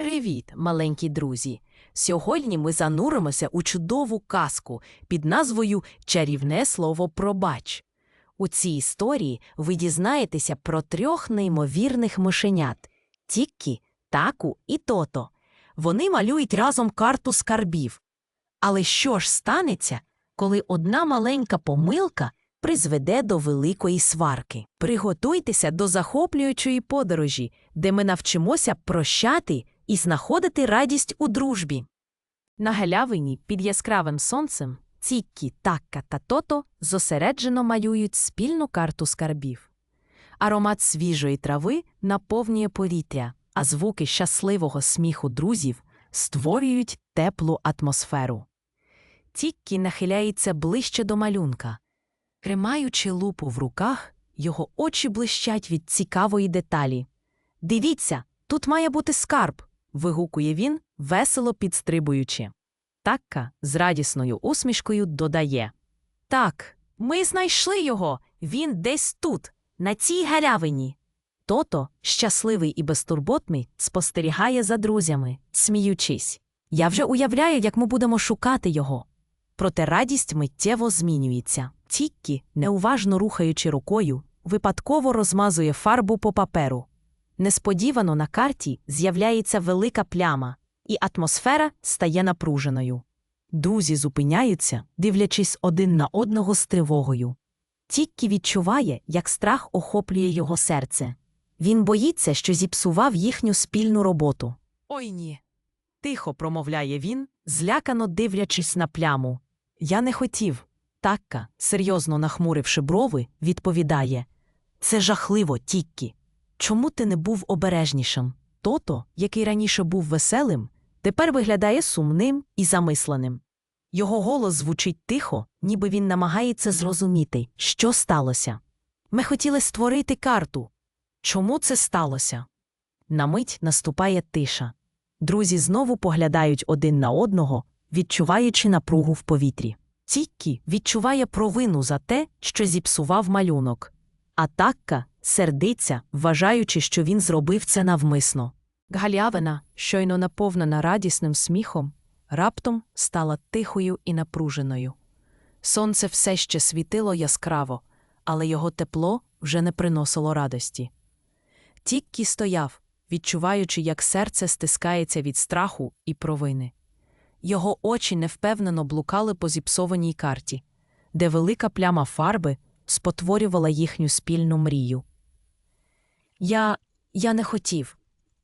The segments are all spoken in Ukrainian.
Привіт, маленькі друзі! Сьогодні ми зануримося у чудову казку під назвою Чарівне слово пробач. У цій історії ви дізнаєтеся про трьох неймовірних мишенят Тіккі, Таку і Тото. Вони малюють разом карту скарбів. Але що ж станеться, коли одна маленька помилка призведе до великої сварки? Приготуйтеся до захоплюючої подорожі, де ми навчимося прощати і знаходити радість у дружбі. На галявині під яскравим сонцем Ціккі, Такка та Тото зосереджено малюють спільну карту скарбів. Аромат свіжої трави наповнює повітря, а звуки щасливого сміху друзів створюють теплу атмосферу. Тіккі нахиляється ближче до малюнка. Тримаючи лупу в руках, його очі блищать від цікавої деталі. Дивіться, тут має бути скарб. Вигукує він, весело підстрибуючи. Такка з радісною усмішкою додає Так, ми знайшли його. Він десь тут, на цій галявині. Тото, щасливий і безтурботний, спостерігає за друзями, сміючись. Я вже уявляю, як ми будемо шукати його. Проте радість миттєво змінюється. Тіккі, неуважно рухаючи рукою, випадково розмазує фарбу по паперу. Несподівано на карті з'являється велика пляма, і атмосфера стає напруженою. Друзі зупиняються, дивлячись один на одного з тривогою. Тіккі відчуває, як страх охоплює його серце. Він боїться, що зіпсував їхню спільну роботу. Ой ні. Тихо промовляє він, злякано дивлячись на пляму. Я не хотів. Такка, серйозно нахмуривши брови, відповідає Це жахливо, Тіккі. Чому ти не був обережнішим? Тото, який раніше був веселим, тепер виглядає сумним і замисленим. Його голос звучить тихо, ніби він намагається зрозуміти, що сталося. Ми хотіли створити карту. Чому це сталося? На мить наступає тиша. Друзі знову поглядають один на одного, відчуваючи напругу в повітрі. Тіккі відчуває провину за те, що зіпсував малюнок. А Такка сердиться, вважаючи, що він зробив це навмисно. Галявина, щойно наповнена радісним сміхом, раптом стала тихою і напруженою. Сонце все ще світило яскраво, але його тепло вже не приносило радості. Тіккі стояв, відчуваючи, як серце стискається від страху і провини. Його очі невпевнено блукали по зіпсованій карті, де велика пляма фарби спотворювала їхню спільну мрію. Я. я не хотів,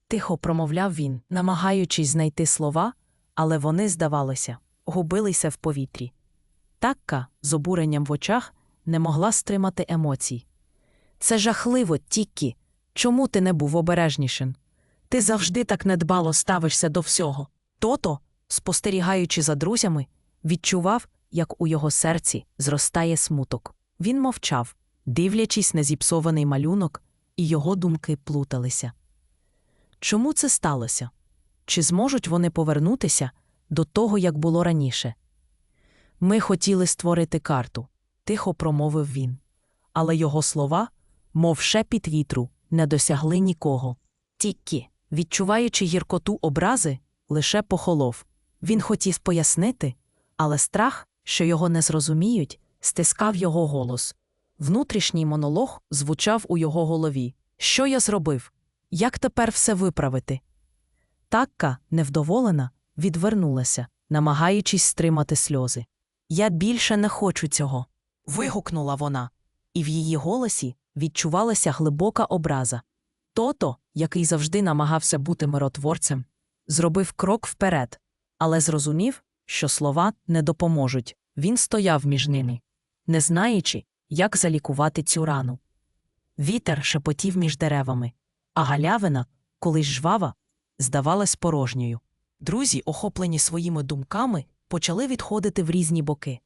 тихо промовляв він, намагаючись знайти слова, але вони, здавалося, губилися в повітрі. Такка, з обуренням в очах, не могла стримати емоцій. Це жахливо, Тіккі. Чому ти не був обережнішим? Ти завжди так недбало ставишся до всього. Тото, спостерігаючи за друзями, відчував, як у його серці зростає смуток. Він мовчав, дивлячись на зіпсований малюнок, і його думки плуталися. Чому це сталося? Чи зможуть вони повернутися до того, як було раніше? Ми хотіли створити карту, тихо промовив він. Але його слова, мов шепіт вітру, не досягли нікого. Тіккі, відчуваючи гіркоту образи, лише похолов. Він хотів пояснити, але страх, що його не зрозуміють, стискав його голос. Внутрішній монолог звучав у його голові. Що я зробив? Як тепер все виправити? Такка, невдоволена, відвернулася, намагаючись стримати сльози. Я більше не хочу цього. вигукнула вона, і в її голосі відчувалася глибока образа. Тото, який завжди намагався бути миротворцем, зробив крок вперед, але зрозумів, що слова не допоможуть. Він стояв між ними, не знаючи, як залікувати цю рану. Вітер шепотів між деревами, а галявина, колись жвава, здавалась порожньою. Друзі, охоплені своїми думками, почали відходити в різні боки.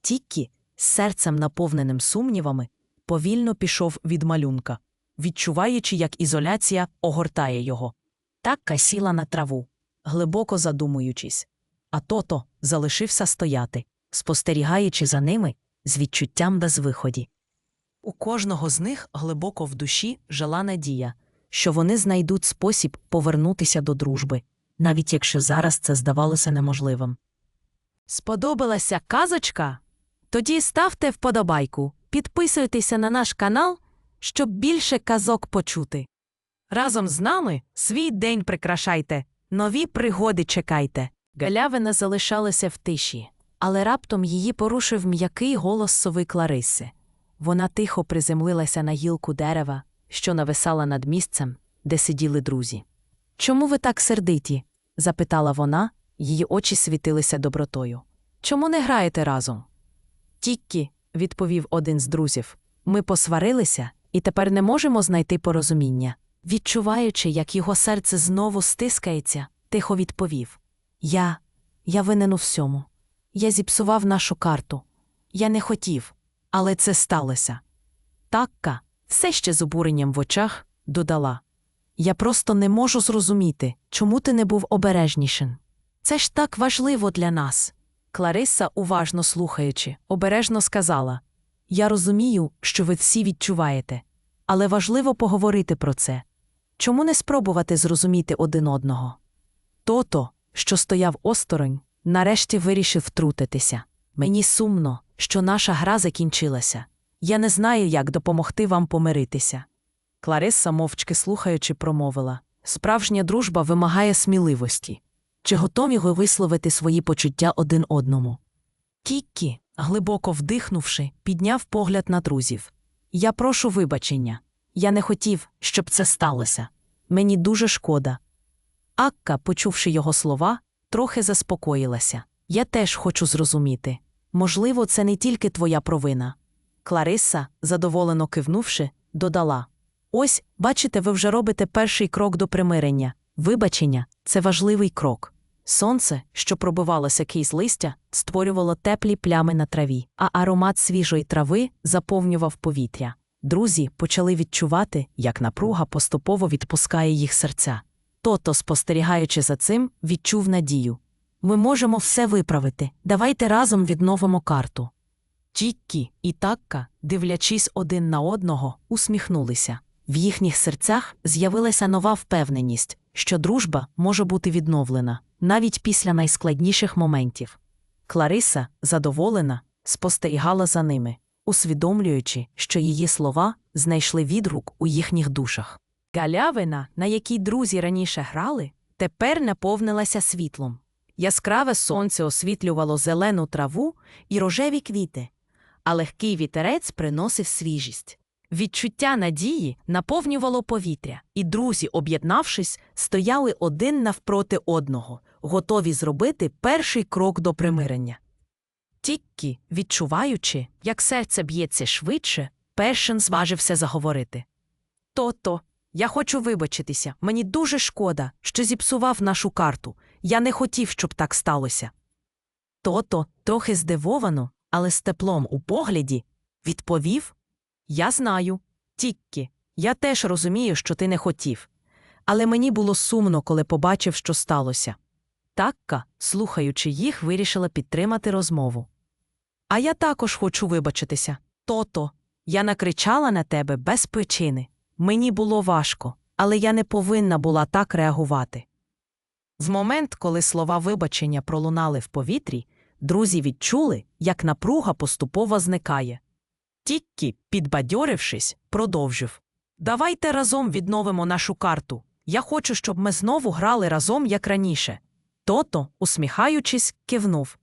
Тіккі, з серцем наповненим сумнівами, повільно пішов від малюнка, відчуваючи, як ізоляція огортає його. Такка сіла на траву, глибоко задумуючись, а тото залишився стояти, спостерігаючи за ними з відчуттям безвиході. У кожного з них глибоко в душі жила надія, що вони знайдуть спосіб повернутися до дружби, навіть якщо зараз це здавалося неможливим. Сподобалася казочка? Тоді ставте вподобайку, підписуйтеся на наш канал, щоб більше казок почути. Разом з нами свій день прикрашайте, нові пригоди чекайте. Галявина залишалася в тиші, але раптом її порушив м'який голос сови Клариси. Вона тихо приземлилася на гілку дерева, що нависала над місцем, де сиділи друзі. Чому ви так сердиті? запитала вона, її очі світилися добротою. Чому не граєте разом? Тіккі, відповів один з друзів, ми посварилися і тепер не можемо знайти порозуміння. Відчуваючи, як його серце знову стискається, тихо відповів Я, я винен у всьому. Я зіпсував нашу карту. Я не хотів, але це сталося. Такка, все ще з обуренням в очах, додала Я просто не можу зрозуміти, чому ти не був обережнішим. Це ж так важливо для нас. Клариса, уважно слухаючи, обережно сказала Я розумію, що ви всі відчуваєте, але важливо поговорити про це. Чому не спробувати зрозуміти один одного? Тото, що стояв осторонь, нарешті вирішив втрутитися. Мені сумно, що наша гра закінчилася. Я не знаю, як допомогти вам помиритися. Клариса, мовчки слухаючи, промовила справжня дружба вимагає сміливості. Чи готові ви висловити свої почуття один одному? Кіккі, глибоко вдихнувши, підняв погляд на друзів. Я прошу вибачення. Я не хотів, щоб це сталося. Мені дуже шкода. Акка, почувши його слова, трохи заспокоїлася. Я теж хочу зрозуміти. Можливо, це не тільки твоя провина. Клариса, задоволено кивнувши, додала Ось, бачите, ви вже робите перший крок до примирення. Вибачення це важливий крок. Сонце, що пробивалося крізь листя, створювало теплі плями на траві, а аромат свіжої трави заповнював повітря. Друзі почали відчувати, як напруга поступово відпускає їх серця. Тото, спостерігаючи за цим, відчув надію. Ми можемо все виправити. Давайте разом відновимо карту. Тіккі і Такка, дивлячись один на одного, усміхнулися. В їхніх серцях з'явилася нова впевненість, що дружба може бути відновлена навіть після найскладніших моментів. Клариса, задоволена, спостерігала за ними, усвідомлюючи, що її слова знайшли відгук у їхніх душах. Галявина, на якій друзі раніше грали, тепер наповнилася світлом. Яскраве сонце освітлювало зелену траву і рожеві квіти, а легкий вітерець приносив свіжість. Відчуття надії наповнювало повітря, і друзі, об'єднавшись, стояли один навпроти одного, готові зробити перший крок до примирення. Тіккі, відчуваючи, як серце б'ється швидше, першим зважився заговорити. То-то, я хочу вибачитися. Мені дуже шкода, що зіпсував нашу карту. Я не хотів, щоб так сталося. Тото, трохи здивовано, але з теплом у погляді, відповів Я знаю, Тіккі, я теж розумію, що ти не хотів. Але мені було сумно, коли побачив, що сталося. Такка, слухаючи їх, вирішила підтримати розмову. А я також хочу вибачитися. Тото, я накричала на тебе без причини. Мені було важко, але я не повинна була так реагувати. В момент, коли слова вибачення пролунали в повітрі, друзі відчули, як напруга поступово зникає. Тіккі, підбадьорившись, продовжив Давайте разом відновимо нашу карту. Я хочу, щоб ми знову грали разом, як раніше. Тото, усміхаючись, кивнув.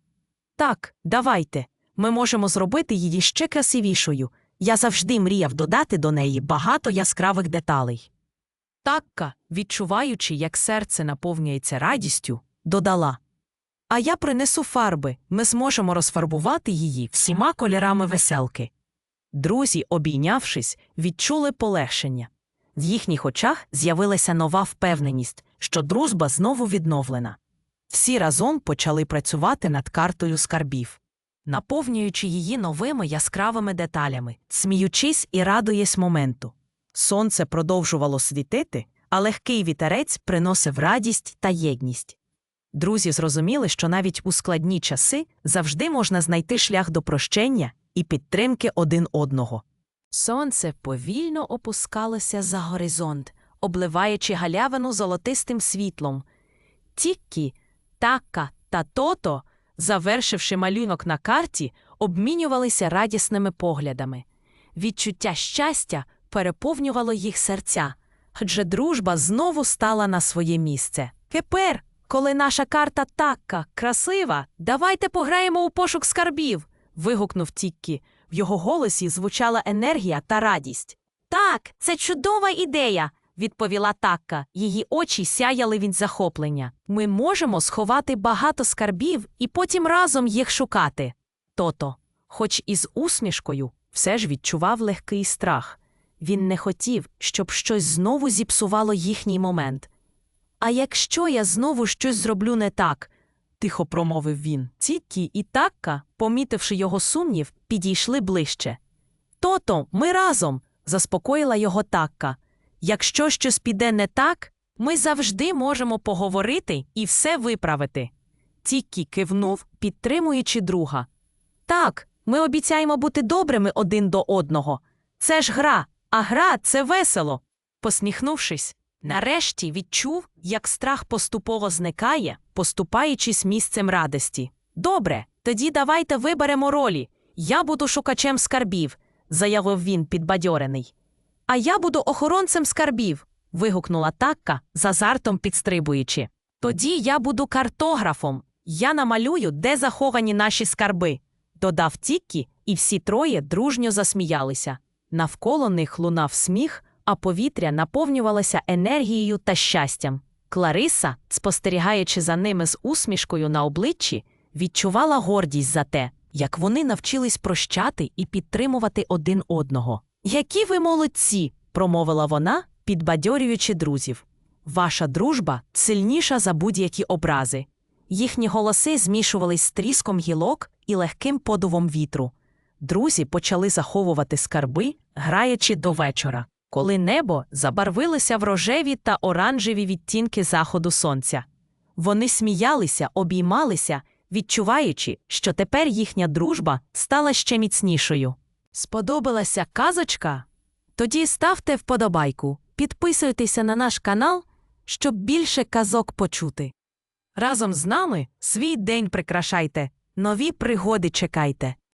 Так, давайте. Ми можемо зробити її ще красивішою. Я завжди мріяв додати до неї багато яскравих деталей. Такка, відчуваючи, як серце наповнюється радістю, додала А я принесу фарби, ми зможемо розфарбувати її всіма кольорами веселки. Друзі, обійнявшись, відчули полегшення. В їхніх очах з'явилася нова впевненість, що дружба знову відновлена. Всі разом почали працювати над картою скарбів, наповнюючи її новими яскравими деталями, сміючись і радуясь моменту. Сонце продовжувало світити, а легкий вітерець приносив радість та єдність. Друзі зрозуміли, що навіть у складні часи завжди можна знайти шлях до прощення і підтримки один одного. Сонце повільно опускалося за горизонт, обливаючи галявину золотистим світлом. Тіккі, Такка та Тото, завершивши малюнок на карті, обмінювалися радісними поглядами. Відчуття щастя переповнювало їх серця, адже дружба знову стала на своє місце. Тепер, коли наша карта такка красива, давайте пограємо у пошук скарбів. вигукнув Тіккі. В його голосі звучала енергія та радість. Так, це чудова ідея, відповіла Такка. Її очі сяяли від захоплення. Ми можемо сховати багато скарбів і потім разом їх шукати. Тото, хоч із усмішкою, все ж відчував легкий страх. Він не хотів, щоб щось знову зіпсувало їхній момент. А якщо я знову щось зроблю не так? тихо промовив він. Тіткі і Такка, помітивши його сумнів, підійшли ближче. Тото, ми разом, заспокоїла його Такка. Якщо щось піде не так, ми завжди можемо поговорити і все виправити. Тіккі кивнув, підтримуючи друга. Так, ми обіцяємо бути добрими один до одного. Це ж гра, а гра це весело. Посміхнувшись, нарешті відчув, як страх поступово зникає, поступаючись місцем радості. Добре, тоді давайте виберемо ролі. Я буду шукачем скарбів, заявив він підбадьорений. А я буду охоронцем скарбів. вигукнула Такка, з азартом підстрибуючи. Тоді я буду картографом. Я намалюю, де заховані наші скарби, додав Тіккі, і всі троє дружньо засміялися. Навколо них лунав сміх, а повітря наповнювалося енергією та щастям. Клариса, спостерігаючи за ними з усмішкою на обличчі, відчувала гордість за те, як вони навчились прощати і підтримувати один одного. Які ви молодці, промовила вона, підбадьорюючи друзів. Ваша дружба сильніша за будь-які образи. Їхні голоси змішувались з тріском гілок і легким подувом вітру. Друзі почали заховувати скарби, граючи до вечора, коли небо забарвилося в рожеві та оранжеві відтінки заходу сонця. Вони сміялися, обіймалися, відчуваючи, що тепер їхня дружба стала ще міцнішою. Сподобалася казочка? Тоді ставте вподобайку, підписуйтеся на наш канал, щоб більше казок почути. Разом з нами свій день прикрашайте, нові пригоди чекайте.